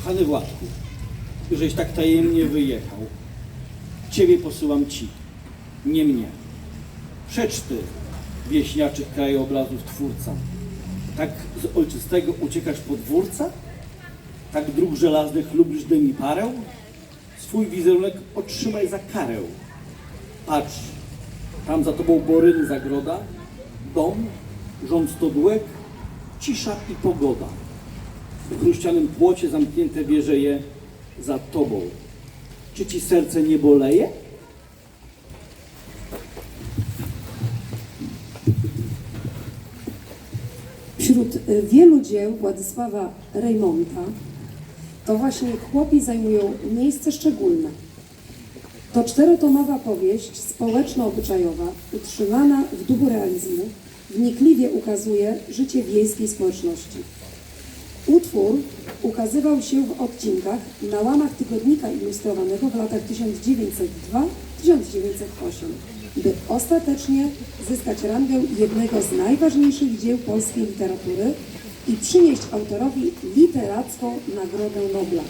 Kochany Władku, żeś tak tajemnie wyjechał, Ciebie posyłam Ci, nie mnie. Przecz Ty, wieśniaczych krajobrazów twórca, tak z ojczystego uciekasz podwórca? Tak dróg żelaznych lubisz dym i parę? Swój wizerunek otrzymaj za karę. Patrz, tam za tobą Boryny zagroda, dom, rząd stodółek, cisza i pogoda. W chruścianym płocie zamknięte wieżeje za tobą. Czy ci serce nie boleje? Wśród y, wielu dzieł Władysława Reymonta to właśnie chłopi zajmują miejsce szczególne. To czterotomowa powieść społeczno-obyczajowa, utrzymana w duchu realizmu, wnikliwie ukazuje życie wiejskiej społeczności. Utwór ukazywał się w odcinkach na łamach tygodnika ilustrowanego w latach 1902-1908, by ostatecznie zyskać rangę jednego z najważniejszych dzieł polskiej literatury i przynieść autorowi literacką Nagrodę Nobla.